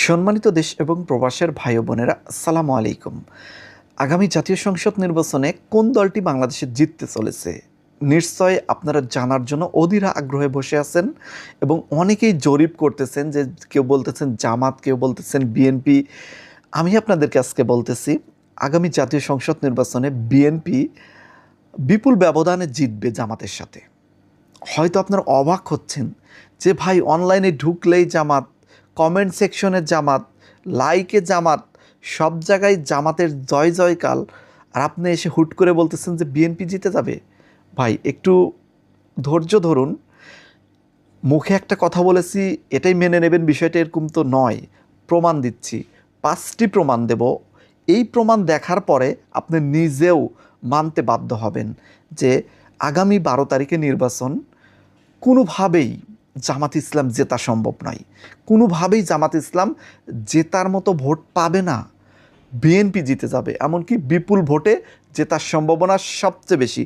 সম্মানিত দেশ এবং প্রবাসের ভাই বোনেরা, আসসালামু আলাইকুম। আগামী জাতীয় সংসদ নির্বাচনে কোন দলটি বাংলাদেশে জিততে চলেছে? নিশ্চয় আপনারা জানার জন্য অধীরা আগ্রহে বসে আছেন এবং অনেকেই জরিপ করতেছেন যে কেউ বলতেছেন জামাত, কেউ বলতেছেন বিএনপি। আমি আপনাদেরকে আজকে বলতেছি, আগামী জাতীয় সংসদ নির্বাচনে বিএনপি বিপুল ব্যবধানে জিতবে জামাতের সাথে। হয়তো আপনারা অবাক হচ্ছেন যে ভাই অনলাইনে ঢুকলেই জামাত কমেন্ট সেকশনে জামাত লাইকে জামাত, সব জায়গায় জামাতের জয় জয়কাল। আর আপনি এসে হুট করে বলতেছেন যে বিএনপি জিতে যাবে। ভাই, একটু ধৈর্য ধরুন। মুখে একটা কথা বলেছি, এটাই মেনে নেবেন, বিষয়টা এরকম তো নয়। প্রমাণ দিচ্ছি। পাঁচটি প্রমাণ দেব। এই প্রমাণ দেখার পরে আপনি নিজেও মানতে বাধ্য হবেন যে আগামী বারো তারিখে নির্বাচন কোনোভাবেই জামাত ইসলাম জেতা সম্ভব নয়। কোনোভাবেই জামাত ইসলাম জেতার মতো ভোট পাবে না। বিএনপি জিতে যাবে, এমনকি বিপুল ভোটে জেতার সম্ভাবনা সবচেয়ে বেশি।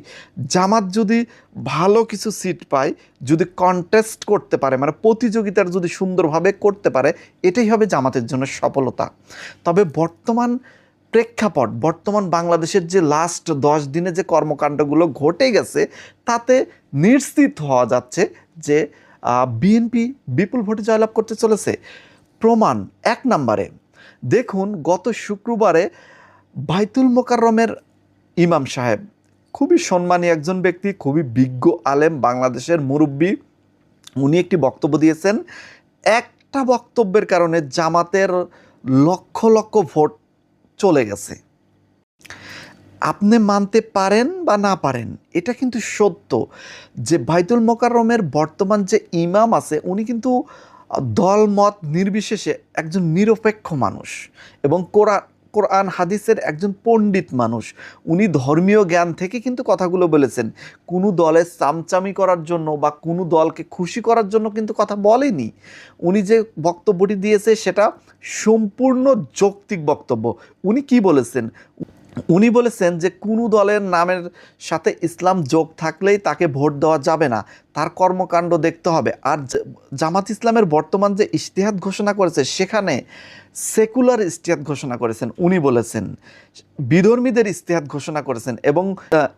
জামাত যদি ভালো কিছু সিট পায়, যদি কন্টেস্ট করতে পারে মানে প্রতিযোগিতার যদি সুন্দরভাবে করতে পারে, এটাই হবে জামাতের জন্য সফলতা। তবে বর্তমান প্রেক্ষাপট, বর্তমান বাংলাদেশের যে লাস্ট দশ দিনে যে কর্মকাণ্ডগুলো ঘটে গেছে, তাতে নিশ্চিত হওয়া যাচ্ছে যে বিএনপি বিপুল ভোটে জয়লাভ করতে চলেছে। প্রমাণ এক নম্বরে। দেখুন, গত শুক্রবারে বাইতুল মোকাররমের ইমাম সাহেব, খুবই সম্মানী একজন ব্যক্তি, খুবই বিজ্ঞ আলেম, বাংলাদেশের মুরব্বী, উনি একটি বক্তব্য দিয়েছেন। একটা বক্তব্যের কারণে জামাতের লক্ষ লক্ষ ভোট চলে গেছে। আপনি মানতে পারেন বা না পারেন, এটা কিন্তু সত্য। যে ভাইতুল মোকাররমের বর্তমান যে ইমাম আছে, উনি কিন্তু দল মত নির্বিশেষে একজন নিরপেক্ষ মানুষ এবং কোরআন কোরআন, হাদিসের একজন পণ্ডিত মানুষ। উনি ধর্মীয় জ্ঞান থেকে কিন্তু কথাগুলো বলেছেন। কোনো দলের চামচামি করার জন্য বা কোনো দলকে খুশি করার জন্য কিন্তু কথা বলেনি। উনি যে বক্তব্যটি দিয়েছে, সেটা সম্পূর্ণ যৌক্তিক বক্তব্য। উনি কি বলেছেন? উনি বলেছেন যে কোনো দলের নামের সাথে ইসলাম যোগ থাকলেই তাকে ভোট দেওয়া যাবে না। তার কর্মকাণ্ড দেখতে হবে। আর জামাত ইসলামের বর্তমান যে ইশতেহাদ ঘোষণা করেছে, সেখানে সেকুলার ইশতেহাদ ঘোষণা করেছেন। উনি বলেছেন, বিধর্মীদের ইশতেহাদ ঘোষণা করেছেন এবং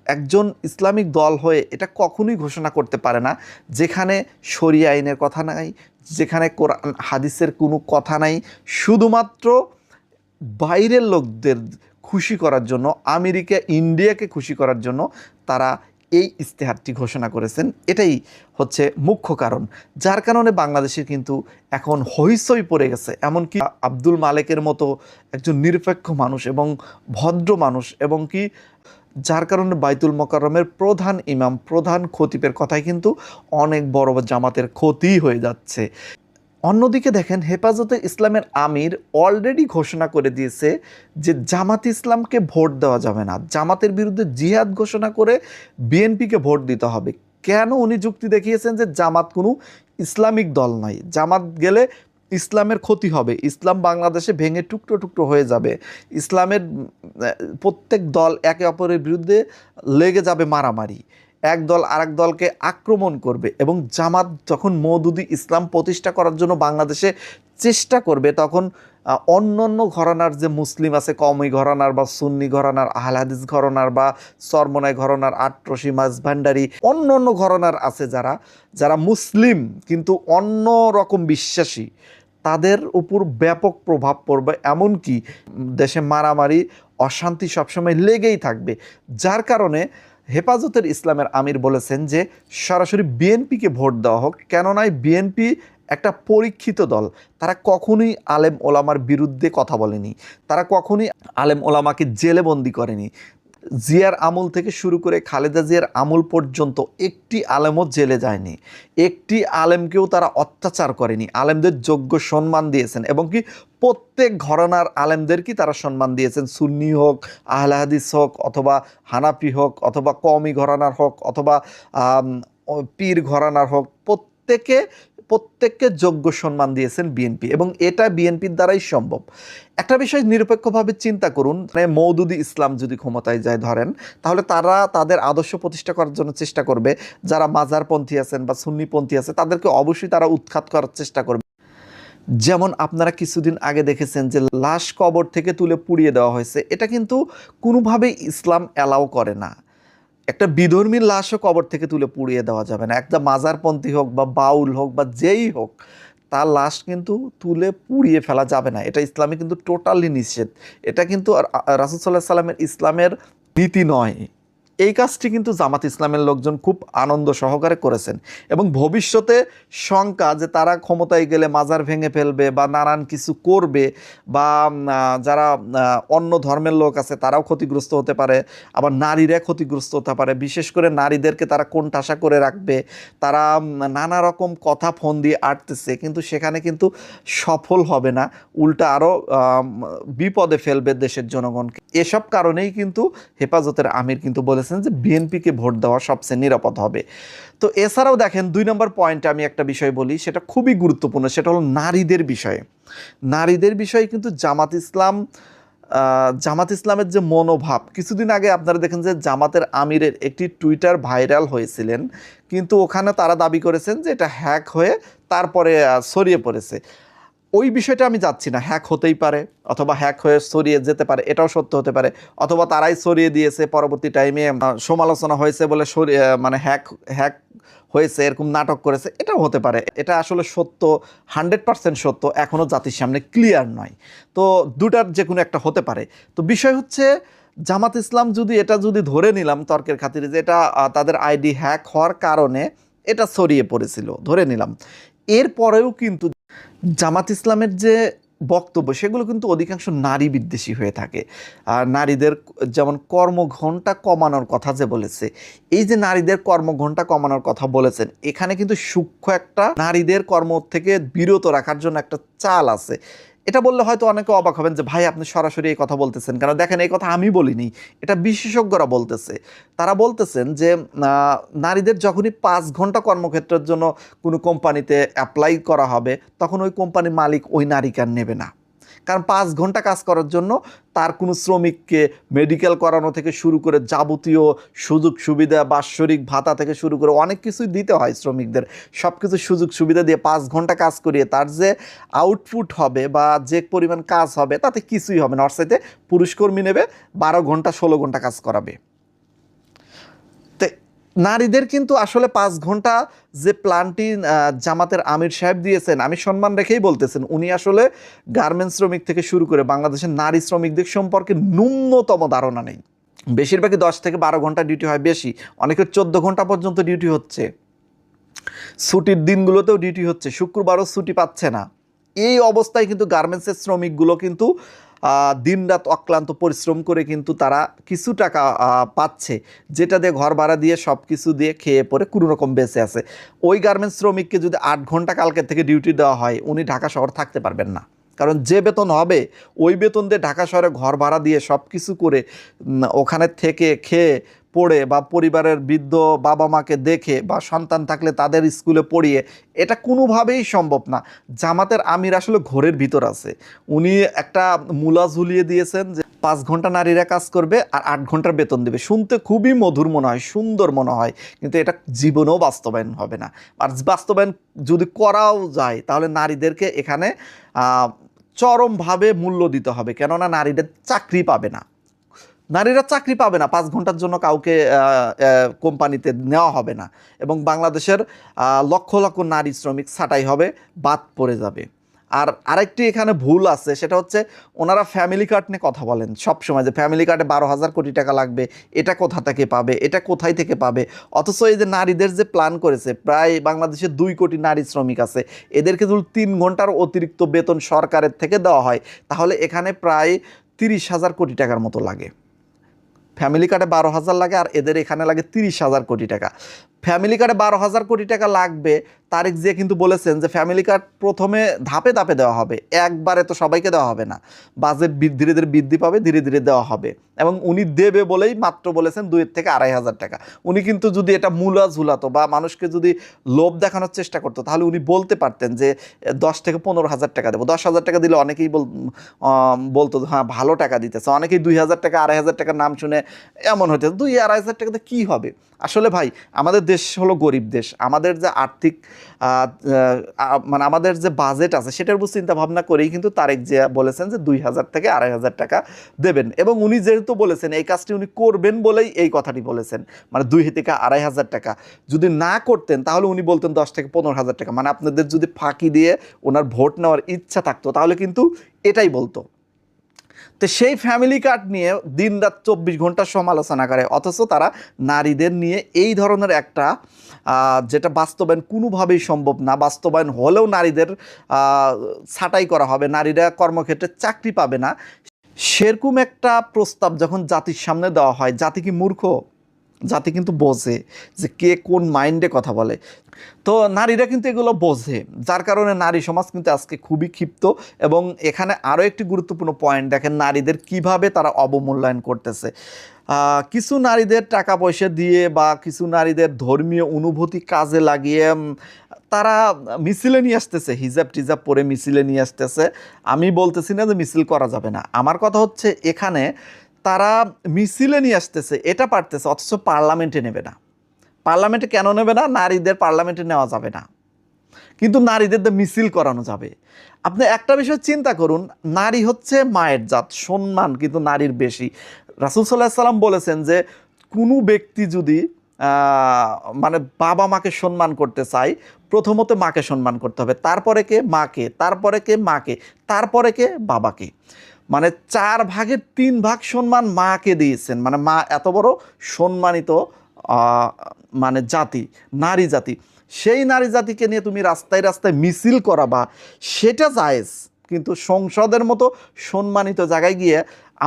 একজন ইসলামিক দল হয়ে এটা কখনোই ঘোষণা করতে পারে না, যেখানে শরিয়া আইনের কথা নাই, যেখানে কোরআন, হাদিসের কোনো কথা নাই। শুধুমাত্র বাইরের লোকদের খুশি করার জন্য, আমেরিকা, ইন্ডিয়াকে খুশি করার জন্য তারা এই ইস্তেহারটি ঘোষণা করেছেন। এটাই হচ্ছে মুখ্য কারণ, যার কারণে বাংলাদেশের কিন্তু এখন হইসই পড়ে গেছে। এমনকি আব্দুল মালেকের মতো একজন নিরপেক্ষ মানুষ এবং ভদ্র মানুষ এবং কি, যার কারণে বাইতুল মোকাররমের প্রধান ইমাম, প্রধান খতিবের কথাই কিন্তু অনেক বড় জামাতের ক্ষতি হয়ে যাচ্ছে। অন্যদিকে দেখেন, হেফাজতে ইসলামের আমির অলরেডি ঘোষণা করে দিয়েছে যে জামাত ইসলামকে ভোট দেওয়া যাবে না। জামাতের বিরুদ্ধে জিহাদ ঘোষণা করে বিএনপিকে ভোট দিতে হবে। কেন উনি যুক্তি দেখিয়েছেন যে জামাত কোনো ইসলামিক দল নয়? জামাত গেলে ইসলামের ক্ষতি হবে। ইসলাম বাংলাদেশে ভেঙে টুকরো টুকরো হয়ে যাবে। ইসলামের প্রত্যেক দল একে অপরের বিরুদ্ধে লেগে যাবে মারামারি। এক দল আরেক দলকে আক্রমণ করবে এবং জামাত যখন মৌদুদি ইসলাম প্রতিষ্ঠা করার জন্য বাংলাদেশে চেষ্টা করবে, তখন অন্য অন্য ঘরানার যে মুসলিম আছে কমই ঘরানার বা সুন্নি ঘরানার, আহলাদিস ঘরানার বা সরমনায় ঘরানার, আটরসি মাছ ভান্ডারি অন্য অন্য ঘরানার আছে যারা যারা মুসলিম কিন্তু অন্য রকম বিশ্বাসী, তাদের উপর ব্যাপক প্রভাব পড়বে। এমনকি দেশে মারামারি, অশান্তি সবসময় লেগেই থাকবে। যার কারণে হেফাজতের ইসলামের আমির বলেছেন যে সরাসরি বিএনপিকে ভোট দেওয়া হোক কেননায় বিএনপি একটা পরীক্ষিত দল। তারা কখনোই আলেম ওলামার বিরুদ্ধে কথা বলেনি। তারা কখনোই আলেম ওলামাকে জেলে বন্দি করেনি। জিয়ার আমল থেকে শুরু করে খালেদা জিয়ার আমল পর্যন্ত একটি আলেমও জেলে যায়নি। একটি আলেমকেও তারা অত্যাচার করেনি। আলেমদের যোগ্য সম্মান দিয়েছেন এবং কি প্রত্যেক ঘরানার আলেমদেরকে তারা সম্মান দিয়েছেন? সুন্নি হোক আহলাহাদিস হোক, অথবা হানাফি হোক, অথবা কমি ঘরানার হোক, অথবা পীর ঘরানার হোক, প্রত্যেকে প্রত্যেককে যোগ্য সম্মান দিয়েছেন বিএনপি এবং এটা বিএনপির দ্বারাই সম্ভব। একটা বিষয় নিরপেক্ষভাবে চিন্তা করুন মানে মৌদুদি ইসলাম যদি ক্ষমতায় যায় ধরেন, তাহলে তারা তাদের আদর্শ প্রতিষ্ঠা করার জন্য চেষ্টা করবে। যারা মাজারপন্থী আছেন বা সুন্নিপন্থী আছে, তাদেরকে অবশ্যই তারা উৎখাত করার চেষ্টা করবে। যেমন আপনারা কিছুদিন আগে দেখেছেন যে লাশ কবর থেকে তুলে পুড়িয়ে দেওয়া হয়েছে। এটা কিন্তু কোনোভাবেই ইসলাম অ্যালাউ করে না। একটা বিধর্মীর লাশও কবর থেকে তুলে পুড়িয়ে দেওয়া যাবে না। একটা মাজারপন্থী হোক বা বাউল হোক বা যেই হোক, তার লাশ কিন্তু তুলে পুড়িয়ে ফেলা যাবে না। এটা ইসলামে কিন্তু টোটালি নিষেধ। এটা কিন্তু রাসুল সাল্লামের ইসলামের নীতি নয়। এই কাজটি কিন্তু জামাত ইসলামের লোকজন খুব আনন্দ সহকারে করেছেন এবং ভবিষ্যতে শঙ্কা যে তারা ক্ষমতায় গেলে মাজার ভেঙে ফেলবে বা নানান কিছু করবে বা যারা অন্য ধর্মের লোক আছে তারাও ক্ষতিগ্রস্ত হতে পারে, আবার নারীরা ক্ষতিগ্রস্ত হতে পারে, বিশেষ করে নারীদেরকে তারা কোন ঠাসা করে রাখবে, তারা নানা রকম কথা ফোন দিয়ে আটতেছে, কিন্তু সেখানে কিন্তু সফল হবে না, উল্টা আরও বিপদে ফেলবে দেশের জনগণকে। এসব কারণেই কিন্তু হেফাজতের আমির কিন্তু বলেছেন যে বিএনপিকে ভোট দেওয়া সবচেয়ে নিরাপদ হবে। তো এছাড়াও দেখেন, দুই নম্বর পয়েন্টে আমি একটা বিষয় বলি, সেটা খুবই গুরুত্বপূর্ণ, সেটা হলো নারীদের বিষয়ে। নারীদের বিষয়ে কিন্তু জামাত ইসলাম জামাত ইসলামের যে মনোভাব, কিছুদিন আগে আপনারা দেখেন যে জামাতের আমিরের একটি টুইটার ভাইরাল হয়েছিলেন, কিন্তু ওখানে তারা দাবি করেছেন যে এটা হ্যাক হয়ে তারপরে ছড়িয়ে পড়েছে। ওই বিষয়টা আমি যাচ্ছি না। হ্যাক হতেই পারে অথবা হ্যাক হয়ে সরিয়ে যেতে পারে, এটাও সত্য হতে পারে। অথবা তারাই সরিয়ে দিয়েছে, পরবর্তী টাইমে সমালোচনা হয়েছে বলে সরিয়ে মানে হ্যাক হ্যাক হয়েছে, এরকম নাটক করেছে, এটাও হতে পারে। এটা আসলে সত্য, হান্ড্রেড পার্সেন্ট সত্য এখনও জাতির সামনে ক্লিয়ার নয়। তো দুটার যে কোনো একটা হতে পারে। তো বিষয় হচ্ছে, জামাত ইসলাম যদি এটা যদি ধরে নিলাম তর্কের খাতিরে যে এটা তাদের আইডি হ্যাক হওয়ার কারণে এটা ছড়িয়ে পড়েছিল, ধরে নিলাম। এরপরেও কিন্তু জামাত ইসলামের যে বক্তব্য, সেগুলো কিন্তু অধিকাংশ নারী বিদ্বেষী হয়ে থাকে। আর নারীদের যেমন কর্মঘণ্টা কমানোর কথা যে বলেছে, এই যে নারীদের কর্মঘণ্টা কমানোর কথা বলেছেন, এখানে কিন্তু সূক্ষ্ম একটা নারীদের কর্ম থেকে বিরত রাখার জন্য একটা চাল আছে। এটা বললে হয়তো অনেকে অবাক হবেন যে, ভাই, আপনি সরাসরি এই কথা বলতেছেন। কেন দেখেন, এই কথা আমি বলিনি, এটা বিশেষজ্ঞরা বলতেছে। তারা বলতেছেন যে নারীদের যখনই পাঁচ ঘণ্টা কর্মক্ষেত্রের জন্য কোনো কোম্পানিতে অ্যাপ্লাই করা হবে, তখন ওই কোম্পানির মালিক ওই নারীকে নেবে না। কারণ পাঁচ ঘণ্টা কাজ করার জন্য তার কোনো শ্রমিককে মেডিকেল করানো থেকে শুরু করে যাবতীয় সুযোগ সুবিধা, বাৎসরিক ভাতা থেকে শুরু করে অনেক কিছুই দিতে হয় শ্রমিকদের। সব কিছু সুযোগ সুবিধা দিয়ে পাঁচ ঘণ্টা কাজ করিয়ে তার যে আউটপুট হবে বা যে পরিমাণ কাজ হবে, তাতে কিছুই হবে না। অর্থাৎ পুরুষকর্মী নেবে, বারো ঘণ্টা, ষোলো ঘণ্টা কাজ করাবে। নারীদের কিন্তু আসলে পাঁচ ঘণ্টা যে প্ল্যানটি জামাতের আমির সাহেব দিয়েছেন, আমি সম্মান রেখেই বলতেছেন, উনি আসলে গার্মেন্টস শ্রমিক থেকে শুরু করে বাংলাদেশের নারী শ্রমিকদের সম্পর্কে ন্যূনতম ধারণা নেই। বেশিরভাগই দশ থেকে বারো ঘণ্টা ডিউটি হয়, বেশি, অনেকের চোদ্দ ঘণ্টা পর্যন্ত ডিউটি হচ্ছে। ছুটির দিনগুলোতেও ডিউটি হচ্ছে, শুক্রবারও ছুটি পাচ্ছে না। এই অবস্থায় কিন্তু গার্মেন্টসের শ্রমিকগুলো কিন্তু দিনরাত অক্লান্ত পরিশ্রম করে কিন্তু তারা কিছু টাকা পাচ্ছে, যেটা দিয়ে ঘর ভাড়া দিয়ে সব কিছু দিয়ে খেয়ে পরে কোনো রকম বেঁচে আছে। ওই গার্মেন্টস শ্রমিককে যদি আট ঘণ্টা কালকে থেকে ডিউটি দেওয়া হয়, উনি ঢাকা শহর থাকতে পারবেন না। কারণ যে বেতন হবে, ওই বেতন দিয়ে ঢাকা শহরে ঘর ভাড়া দিয়ে সব কিছু করে ওখানে থেকে খেয়ে পড়ে বা পরিবারের বৃদ্ধ বাবা মাকে দেখে বা সন্তান থাকলে তাদের স্কুলে পড়িয়ে, এটা কোনোভাবেই সম্ভব না। জামাতের আমির আসলে ঘোরের ভিতর আছে। উনি একটা মূলা ঝুলিয়ে দিয়েছেন যে পাঁচ ঘণ্টা নারীরা কাজ করবে আর আট ঘণ্টার বেতন দেবে। শুনতে খুবই মধুর মনে হয়, সুন্দর মনে হয়, কিন্তু এটা জীবনেও বাস্তবায়ন হবে না। আর বাস্তবায়ন যদি করাও যায়, তাহলে নারীদেরকে এখানে চরমভাবে মূল্য দিতে হবে। কেননা নারীদের চাকরি পাবে না। নারীরা চাকরি পাবে না, পাঁচ ঘণ্টার জন্য কাউকে কোম্পানিতে নেওয়া হবে না এবং বাংলাদেশের লক্ষ লক্ষ নারী শ্রমিক ছাঁটাই হবে, বাদ পড়ে যাবে। আর আরেকটি এখানে ভুল আছে, সেটা হচ্ছে ওনারা ফ্যামিলি কার্ড নিয়ে কথা বলেন। সব সময় যে ফ্যামিলি কার্ডে বারো হাজার কোটি টাকা লাগবে, এটা কোথা থেকে পাবে, এটা কোথায় থেকে পাবে? অথচ এই যে নারীদের যে প্ল্যান করেছে, প্রায় বাংলাদেশে দুই কোটি নারী শ্রমিক আছে, এদেরকে যদি তিন ঘণ্টার অতিরিক্ত বেতন সরকারের থেকে দেওয়া হয়, তাহলে এখানে প্রায় তিরিশ হাজার কোটি টাকার মতো লাগে। ফ্যামিলি কার্ডে বারো হাজার লাগে আর এদের এখানে লাগে তিরিশ হাজার কোটি টাকা। ফ্যামিলি কার্ডে বারো হাজার কোটি টাকা লাগবে। তারেক জিয়া কিন্তু বলেছেন যে ফ্যামিলি কার্ড প্রথমে ধাপে ধাপে দেওয়া হবে। একবারে তো সবাইকে দেওয়া হবে না। বাজেট ধীরে ধীরে বৃদ্ধি পাবে, ধীরে ধীরে দেওয়া হবে। এবং উনি দেবে বলেই মাত্র বলেছেন দুইয়ের থেকে আড়াই হাজার টাকা। উনি কিন্তু যদি এটা মূলা ঝুলাতো বা মানুষকে যদি লোভ দেখানোর চেষ্টা করতো, তাহলে উনি বলতে পারতেন যে, দশ থেকে পনেরো হাজার টাকা দেবো। দশ হাজার টাকা দিলে অনেকেই বল বলতো হ্যাঁ ভালো টাকা দিতেছে। অনেকেই দুই হাজার টাকা, আড়াই হাজার টাকার নাম শুনে এমন হইতে দুই আড়াই হাজার টাকাতে কী হবে? আসলে ভাই, আমাদের দেশ হলো গরিব দেশ। আমাদের যে আর্থিক মানে আমাদের যে বাজেট আছে সেটার উপর চিন্তা ভাবনা করেই কিন্তু তারেক জিয়া বলেছেন যে দুই হাজার থেকে আড়াই হাজার টাকা দেবেন। এবং উনি যেহেতু বলেছেন এই কাজটি উনি করবেন বলেই এই কথাটি বলেছেন মানে দুই থেকে আড়াই হাজার টাকা। যদি না করতেন তাহলে উনি বলতেন দশ থেকে পনেরো হাজার টাকা। মানে আপনাদের যদি ফাঁকি দিয়ে ওনার ভোট নেওয়ার ইচ্ছা থাকতো তাহলে কিন্তু এটাই বলতো। তো সেই ফ্যামিলি কার্ড নিয়ে দিন রাত চব্বিশ ঘণ্টা সমালোচনা করে। অথচ তারা নারীদের নিয়ে এই ধরনের একটা যেটা বাস্তবায়ন কোনোভাবেই সম্ভব না, বাস্তবায়ন হলেও নারীদের ছাটাই করা হবে, নারীরা কর্মক্ষেত্রে চাকরি পাবে না। সেরকম একটা প্রস্তাব যখন জাতির সামনে দেওয়া হয়, জাতি কি মূর্খ? জাতি কিন্তু বোঝে যে কে কোন মাইন্ডে কথা বলে। তো নারীরা কিন্তু এগুলো বোঝে, যার কারণে নারী সমাজ কিন্তু আজকে খুবই ক্ষিপ্ত এবং এখানে আরও একটি গুরুত্বপূর্ণ পয়েন্ট দেখেন, নারীদের কীভাবে তারা অবমূল্যায়ন করতেছে। কিছু নারীদের টাকা পয়সা দিয়ে বা কিছু নারীদের ধর্মীয় অনুভূতি কাজে লাগিয়ে তারা মিছিলে নিয়ে আসতেছে, হিজাব টিজাব পরে মিছিলে নিয়ে আসতেছে। আমি বলতেছি না যে মিছিল করা যাবে না। আমার কথা হচ্ছে এখানে তারা মিছিলে নিয়ে আসতেছে, এটা পারতেছে, অথচ পার্লামেন্টে নেবে না। পার্লামেন্টে কেন নেবে না? নারীদের পার্লামেন্টে নেওয়া যাবে না। কিন্তু নারীদের মিছিল করানো যাবে। আপনি একটা বিষয় চিন্তা করুন, নারী হচ্ছে মায়ের জাত, সম্মান কিন্তু নারীর বেশি। রাসুল সাল্লাহ সাল্লাম বলেছেন যে, কোনো ব্যক্তি যদি মানে বাবা মাকে সম্মান করতে চায়, প্রথমত মাকে সম্মান করতে হবে। তারপরে কে? মাকে। তারপরে কে? মাকে। তারপরে কে? বাবাকে। মানে চার ভাগের তিন ভাগ সম্মান মাকে দিয়েছেন। মানে মা এত বড় সম্মানিত মানে জাতি, নারী জাতি। সেই নারী জাতিকে নিয়ে তুমি রাস্তায় রাস্তায় মিছিল করাবা সেটা জায়েজ, কিন্তু সংসদের মতো সম্মানিত জায়গায় গিয়ে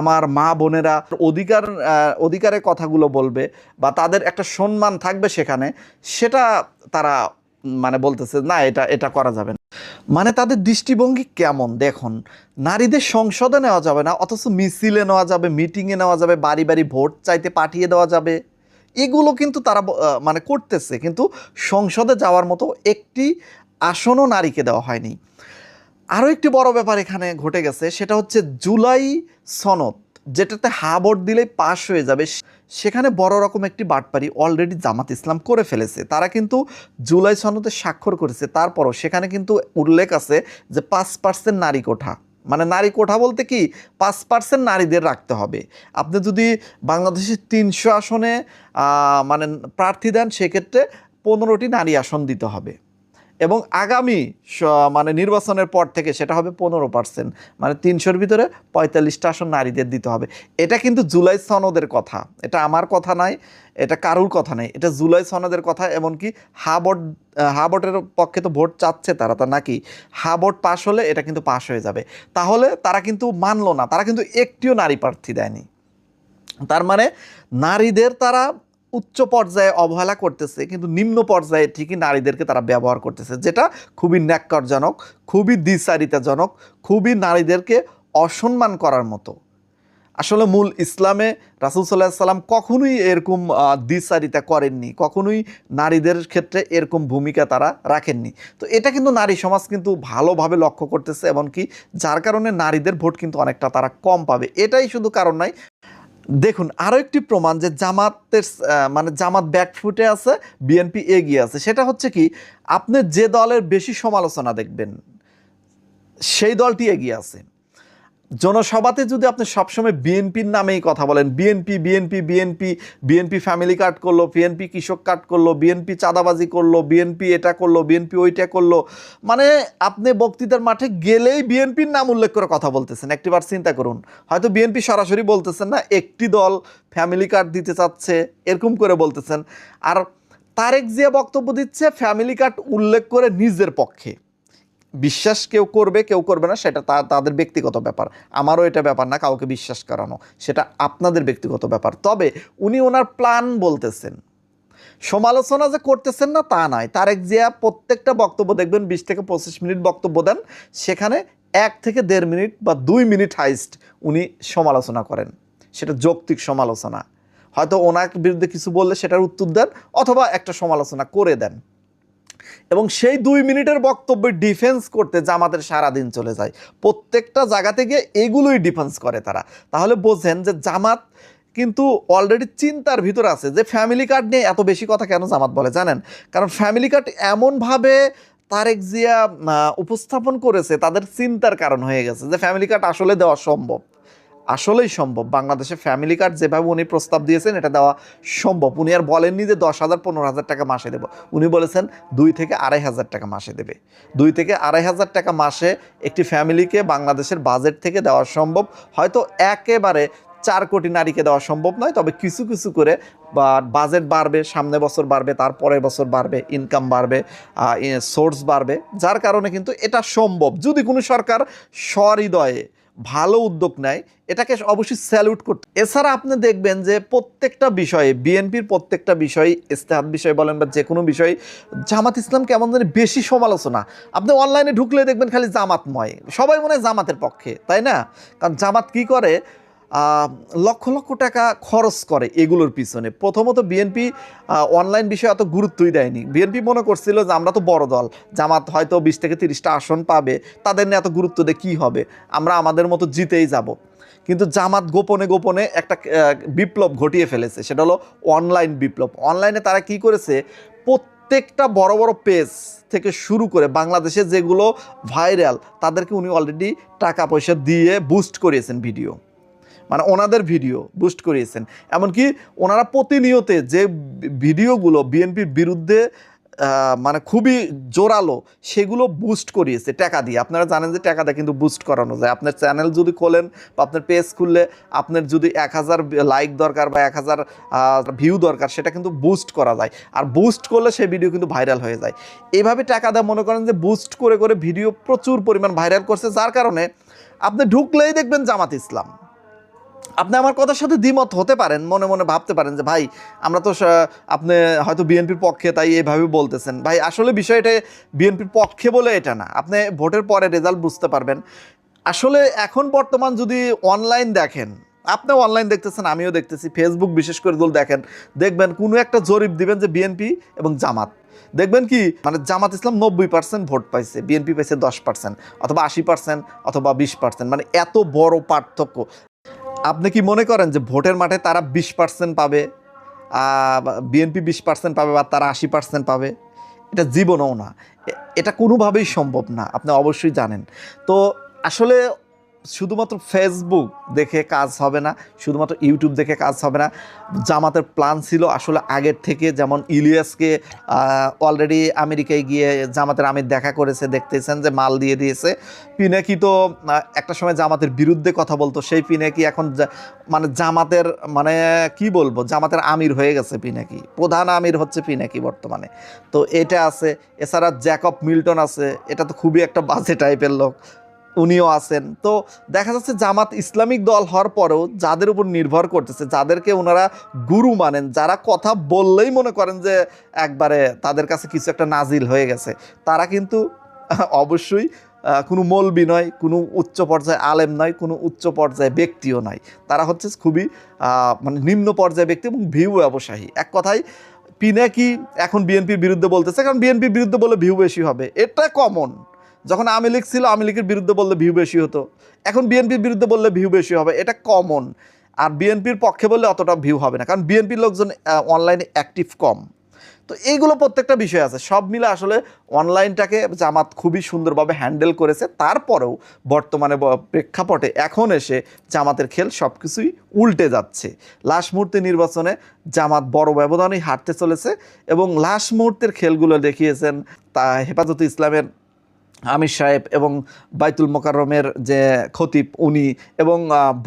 আমার মা বোনেরা অধিকার অধিকারের কথাগুলো বলবে বা তাদের একটা সম্মান থাকবে সেখানে, সেটা তারা মানে বলতেছে, না, এটা এটা করা যাবে না। মানে তাদের দৃষ্টিভঙ্গি কেমন? দেখুন, নারীদের সংসদে নেওয়া যাবে না, অথচ মিছিলে নেওয়া যাবে, মিটিংয়ে নেওয়া যাবে, বাড়ি বাড়ি ভোট চাইতে পাঠিয়ে দেওয়া যাবে। এগুলো কিন্তু তারা মানে করতেছে, কিন্তু সংসদে যাওয়ার মতো একটি আসনও নারীকে দেওয়া হয়নি। আরও একটি বড় ব্যাপার এখানে ঘটে গেছে, সেটা হচ্ছে জুলাই সনদ। যেটাতে হা ভোট দিলেই পাশ হয়ে যাবে সেখানে বড় রকম একটি বাটপারি অলরেডি জামাত ইসলাম করে ফেলেছে। তারা কিন্তু জুলাই সনদে স্বাক্ষর করেছে। তারপরও সেখানে কিন্তু উল্লেখ আছে যে পাঁচ পার্সেন্ট নারী কোঠা। মানে নারী কোঠা বলতে কি? পাঁচ পার্সেন্ট নারীদের রাখতে হবে। আপনি যদি বাংলাদেশের তিনশো আসনে মানে প্রার্থী দেন, সেক্ষেত্রে পনেরোটি নারী আসন দিতে হবে। এবং আগামী মানে নির্বাচনের পর থেকে সেটা হবে পনেরো পার্সেন্ট মানে তিনশোর ভিতরে পঁয়তাল্লিশটা আসন নারীদের দিতে হবে। এটা কিন্তু জুলাই সনদের কথা। এটা আমার কথা নাই, এটা কারুর কথা নাই। এটা জুলাই সনদের কথা, এমনকি হাবট হাবটের পক্ষে তো ভোট চাচ্ছে তারা, তা নাকি? হাবট পাশ হলে এটা কিন্তু পাশ হয়ে যাবে। তাহলে তারা কিন্তু মানলো না, তারা কিন্তু একটিও নারী প্রার্থী দেয়নি। তার মানে নারীদের তারা উচ্চ পর্যায়ে অবহেলা করতেছে, কিন্তু নিম্ন পর্যায়ে ঠিকই নারীদেরকে তারা ব্যবহার করতেছে, যেটা খুবই ন্যাক্কারজনক, খুবই দ্বিচারিতাজনক, খুবই নারীদেরকে অসম্মান করার মতো। আসলে মূল ইসলামে রাসুল সাল্লাহ সাল্লাম কখনোই এরকম দ্বিচারিতা করেননি, কখনোই নারীদের ক্ষেত্রে এরকম ভূমিকা তারা রাখেননি। তো এটা কিন্তু নারী সমাজ কিন্তু ভালোভাবে লক্ষ্য করতেছে, এমনকি যার কারণে নারীদের ভোট কিন্তু অনেকটা তারা কম পাবে। এটাই শুধু কারণ নয় দেখুন আরও একটি প্রমাণ যে জামাতের মানে জামাত ব্যাকফুটে আছে, বিএনপি এগিয়ে আছে, সেটা হচ্ছে কি, আপনি যে দলের বেশি সমালোচনা দেখবেন, সেই দলটি এগিয়ে আছে। জনসভাতে যদি আপনি সবসময় বিএনপির নামেই কথা বলেন, বিএনপি বিএনপি বিএনপি বিএনপি ফ্যামিলি কার্ড করল, বিএনপি কৃষক কার্ড করল, বিএনপি চাঁদাবাজি করল, বিএনপি এটা করল, বিএনপি ওইটা করল মানে আপনি বক্তৃতার মাঠে গেলেই বিএনপির নাম উল্লেখ করে কথা বলতেছেন। একটিবার চিন্তা করুন, হয়তো বিএনপি সরাসরি বলতেছেন না, একটি দল ফ্যামিলি কার্ড দিতে চাচ্ছে, এরকম করে বলতেছেন। আর তারেক জিয়া বক্তব্য দিচ্ছে ফ্যামিলি কার্ড উল্লেখ করে নিজের পক্ষে। বিশ্বাস কেউ করবে কেউ করবে না, সেটা তা- তাদের ব্যক্তিগত ব্যাপার। আমারও এটা ব্যাপার না, কাউকে বিশ্বাস করানো। সেটা আপনাদের ব্যক্তিগত ব্যাপার। তবে উনি ওনার প্ল্যান বলতেছেন। সমালোচনা যে করতেছেন না, তা নয়। তারেক জিয়া প্রত্যেকটা বক্তব্য দেখবেন, বিশ থেকে পঁচিশ মিনিট বক্তব্য দেন। সেখানে এক থেকে দেড় মিনিট বা দুই মিনিট হাইস্ট উনি সমালোচনা করেন। সেটা যৌক্তিক সমালোচনা। হয়তো ওনার বিরুদ্ধে কিছু বললে সেটার উত্তর দেন, অথবা একটা সমালোচনা করে দেন। এবং সেই দুই মিনিটের বক্তব্য ডিফেন্স করতে জামাতের সারাদিন চলে যায়। প্রত্যেকটা জায়গা থেকে এগুলোই ডিফেন্স করে তারা। তাহলে বোঝেন যে জামাত কিন্তু অলরেডি চিন্তার ভিতর আছে যে ফ্যামিলি কার্ড নিয়ে এত বেশি কথা কেন জামাত বলে, জানেন? কারণ ফ্যামিলি কার্ড এমনভাবে তারেক জিয়া উপস্থাপন করেছে, তাদের চিন্তার কারণ হয়ে গেছে যে ফ্যামিলি কার্ড আসলে দেওয়া সম্ভব। আসলেই সম্ভব। বাংলাদেশে ফ্যামিলি কার্ড যেভাবে উনি প্রস্তাব দিয়েছেন, এটা দেওয়া সম্ভব। উনি আর বলেননি যে দশ হাজার, পনেরো হাজার টাকা মাসে দেবো। উনি বলেছেন দুই থেকে আড়াই হাজার টাকা মাসে দেবে। দুই থেকে আড়াই হাজার টাকা মাসে একটি ফ্যামিলিকে বাংলাদেশের বাজেট থেকে দেওয়া সম্ভব। হয়তো একেবারে চার কোটি নারীকে দেওয়া সম্ভব নয়, তবে কিছু কিছু করে বা বাজেট বাড়বে, সামনে বছর বাড়বে, তার পরের বছর বাড়বে ইনকাম বাড়বে সোর্স বাড়বে। যার কারণে কিন্তু এটা সম্ভব। যদি কোনো সরকার সহৃদয়ে ভালো উদ্যোগ নেয়, এটাকে অবশ্যই স্যালুট করতে। এছাড়া আপনি দেখবেন যে প্রত্যেকটা বিষয়ে বিএনপির প্রত্যেকটা বিষয়, ইস্তেহাদ বিষয় বলেন বা যে কোনো বিষয়, জামাত ইসলাম কেমন জানি বেশি সমালোচনা। আপনি অনলাইনে ঢুকলে দেখবেন খালি জামাতময়। সবাই মনে হয় জামাতের পক্ষে, তাই না? কারণ জামাত কি করে? লক্ষ লক্ষ টাকা খরচ করে এগুলোর পিছনে। প্রথমত বিএনপি অনলাইন বিষয়ে অত গুরুত্বই দেয়নি। বিএনপি মনে করছিল যে আমরা তো বড় দল, জামাত হয়তো বিশ থেকে তিরিশটা আসন পাবে, তাদের নিয়ে এত গুরুত্ব দিয়ে কী হবে? আমরা আমাদের মতো জিতেই যাব। কিন্তু জামাত গোপনে গোপনে একটা বিপ্লব ঘটিয়ে ফেলেছে, সেটা হলো অনলাইন বিপ্লব। অনলাইনে তারা কি করেছে? প্রত্যেকটা বড় বড় পেজ থেকে শুরু করে বাংলাদেশে যেগুলো ভাইরাল তাদেরকে উনি অলরেডি টাকা পয়সা দিয়ে বুস্ট করিয়েছেন ভিডিও মানে ওনাদের ভিডিও বুস্ট করিয়েছেন। এমনকি ওনারা প্রতিনিয়তে যে ভিডিওগুলো বিএনপির বিরুদ্ধে মানে খুবই জোরালো, সেগুলো বুস্ট করিয়েছে টাকা দিয়ে। আপনারা জানেন যে টাকা দিয়ে কিন্তু বুস্ট করানো যায়। আপনার চ্যানেল যদি খোলেন বা আপনার পেজ খুললে আপনার যদি এক হাজার লাইক দরকার বা এক হাজার ভিউ দরকার, সেটা কিন্তু বুস্ট করা যায়। আর বুস্ট করলে সেই ভিডিও কিন্তু ভাইরাল হয়ে যায়। এইভাবে টাকা দেয় মনে করেন যে বুস্ট করে করে ভিডিও প্রচুর পরিমাণ ভাইরাল করছে, যার কারণে আপনি ঢুকলেই দেখবেন জামাত ইসলাম। আপনি আমার কথার সাথে দ্বিমত হতে পারেন, মনে মনে ভাবতে পারেন যে, ভাই, আমরা তো আপনি হয়তো বিএনপির পক্ষে, তাই এইভাবে বলতেছেন। ভাই, আসলে বিষয়টা বিএনপির পক্ষে বলে এটা না। আপনি ভোটের পরে রেজাল্ট বুঝতে পারবেন। আসলে এখন বর্তমান যদি অনলাইন দেখেন আপনিও অনলাইন দেখতেছেন, আমিও দেখতেছি, ফেসবুক বিশেষ করে দল দেখেন, দেখবেন কোনো একটা জরিপ দিবেন যে, বিএনপি এবং জামাত। দেখবেন কি মানে জামাত ইসলাম নব্বই পার্সেন্ট ভোট পাইছে, বিএনপি পাইছে দশ পার্সেন্ট অথবা আশি পার্সেন্ট অথবা বিশ পার্সেন্ট মানে এত বড় পার্থক্য। আপনি কি মনে করেন যে ভোটের মাঠে তারা বিশ পার্সেন্ট পাবে বিএনপি বিশ পার্সেন্ট পাবে বা তারা আশি পার্সেন্ট পাবে? এটা জীবনও না। এটা কোনোভাবেই সম্ভব না, আপনি অবশ্যই জানেন। তো আসলে শুধুমাত্র ফেসবুক দেখে কাজ হবে না, শুধুমাত্র ইউটিউব দেখে কাজ হবে না। জামাতের প্ল্যান ছিল আসলে আগের থেকে, যেমন ইলিয়াসকে অলরেডি আমেরিকায় গিয়ে জামাতের আমির দেখা করেছে, দেখতেছেন যে মাল দিয়ে দিয়েছে। পিনাকি তো একটা সময় জামাতের বিরুদ্ধে কথা বলতো, সেই পিনাকি এখন মানে জামাতের মানে কি বলব, জামাতের আমির হয়ে গেছে পিনাকি। প্রধান আমির হচ্ছে পিনাকি বর্তমানে। তো এটা আছে, এছাড়া জ্যাকব মিল্টন আছে, এটা তো খুবই একটা বাজে টাইপের লোক। উনিও আছেন। তো দেখা যাচ্ছে জামাত ইসলামিক দল হওয়ার পরেও যাদের উপর নির্ভর করতেছে, যাদেরকে ওনারা গুরু মানেন, যারা কথা বললেই মনে করেন যে একবারে তাদের কাছে কিছু একটা নাজিল হয়ে গেছে, তারা কিন্তু অবশ্যই কোনো মৌলবি নয়, কোনো উচ্চ পর্যায়ে আলেম নয়, কোনো উচ্চ পর্যায়ে ব্যক্তিও নয়। তারা হচ্ছে খুবই মানে নিম্ন পর্যায়ে ব্যক্তি এবং ভিউ ব্যবসায়ী। এক কথায়, পিনাকি এখন বিএনপির বিরুদ্ধে বলতেছে, কারণ বিএনপির বিরুদ্ধে বলে ভিউ বেশি হবে। এটা কমন যখন আওয়ামী লীগ ছিল আওয়ামী লীগের বিরুদ্ধে বললে ভিউ বেশি হতো। এখন বিএনপির বিরুদ্ধে বললে ভিউ বেশি হবে, এটা কমন আর বিএনপির পক্ষে বললে অতটা ভিউ হবে না, কারণ বিএনপির লোকজন অনলাইনে অ্যাক্টিভ কম। তো এইগুলো প্রত্যেকটা বিষয় আছে, সব মিলে আসলে অনলাইনটাকে জামাত খুবই সুন্দরভাবে হ্যান্ডেল করেছে। তারপরেও বর্তমানে প্রেক্ষাপটে এখন এসে জামাতের খেল সব কিছুই উল্টে যাচ্ছে। লাস্ট মুহূর্তে নির্বাচনে জামাত বড় ব্যবধানেই হারতে চলেছে এবং লাস্ট মুহূর্তের খেলগুলো দেখিয়েছেন তা হেফাজতে ইসলামের আমির সাহেব এবং বাইতুল মোকাররমের যে খতিব উনি এবং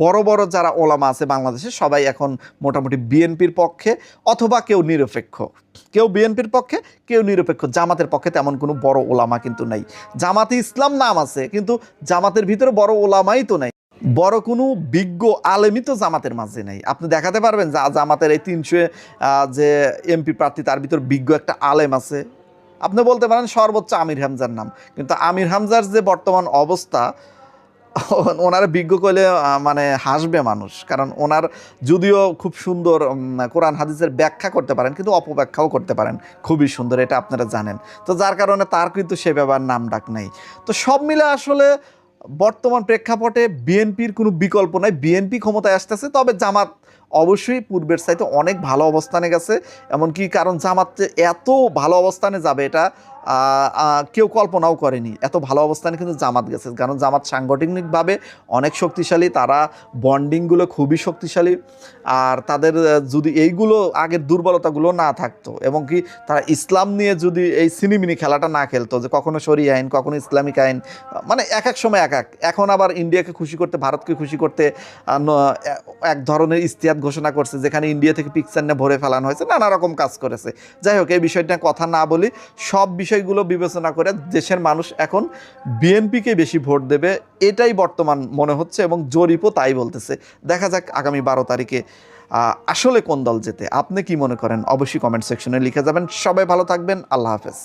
বড় বড় যারা ওলামা আছে বাংলাদেশে সবাই এখন মোটামুটি বিএনপির পক্ষে অথবা কেউ নিরপেক্ষ। কেউ বিএনপির পক্ষে, কেউ নিরপেক্ষ। জামাতের পক্ষে তেমন কোনো বড় ওলামা কিন্তু নাই। জামাতে ইসলাম নাম আছে, কিন্তু জামাতের ভিতরে বড় ওলামাই তো নাই। বড় কোনো বিজ্ঞ আলেমই তো জামাতের মাঝে নেই। আপনি দেখাতে পারবেন যে জামাতের এই তিনশো যে এমপি প্রার্থী, তার ভিতর বিজ্ঞ একটা আলেম আছে। আপনি বলতে পারেন সর্বোচ্চ আমির হামজার নাম। কিন্তু আমির হামজার যে বর্তমান অবস্থা, ওনার বিজ্ঞ কইলে মানে হাসবে মানুষ। কারণ ওনার যদিও খুব সুন্দর কোরআন হাদিসের ব্যাখ্যা করতে পারেন, কিন্তু অপব্যাখ্যাও করতে পারেন। খুবই সুন্দর, এটা আপনারা জানেন। তো যার কারণে তার কিন্তু সে ব্যাপার নাম ডাক নেই। তো সব মিলে আসলে বর্তমান প্রেক্ষাপটে বিএনপির কোনো বিকল্প নাই। বিএনপি ক্ষমতায় আসতেছে, তবে জামাত অবশ্যই পূর্বের চাইতে অনেক ভালো অবস্থানে গেছে, এমনকি কারণ জামাত এত ভালো অবস্থানে যাবে এটা কেউ কল্পনাও করেনি। এত ভালো অবস্থানে কিন্তু জামাত গেছে। কারণ জামাত সাংগঠনিকভাবে অনেক শক্তিশালী, তারা বন্ডিংগুলো খুবই শক্তিশালী, আর তাদের যদি এইগুলো আগের দুর্বলতাগুলো না থাকতো, এবং কি তারা ইসলাম নিয়ে যদি এই সিনিমিনি খেলাটা না খেলতো, যে কখনো শরী আইন, কখনো ইসলামিক আইন মানে এক এক সময় এক এক। এখন আবার ইন্ডিয়াকে খুশি করতে, ভারতকে খুশি করতে এক ধরনের ইস্তিয়াত ঘোষণা করছে, যেখানে ইন্ডিয়া থেকে পিকচার নিয়ে ভরে ফেলানো হয়েছে, নানা রকম কাজ করেছে। যাই হোক, এই বিষয়টা কথা না বলি, সব বিষয়গুলো বিবেচনা করে দেশের মানুষ এখন বিএনপিকে বেশি ভোট দেবে, এটাই বর্তমান মনে হচ্ছে এবং জরিপও তাই বলতেছে। দেখা যাক আগামী বারো তারিখে আসলে কোন দল যেতে আপনি কি মনে করেন? অবশ্যই কমেন্ট সেকশনে লিখে যাবেন। সবাই ভালো থাকবেন। আল্লাহ হাফেজ।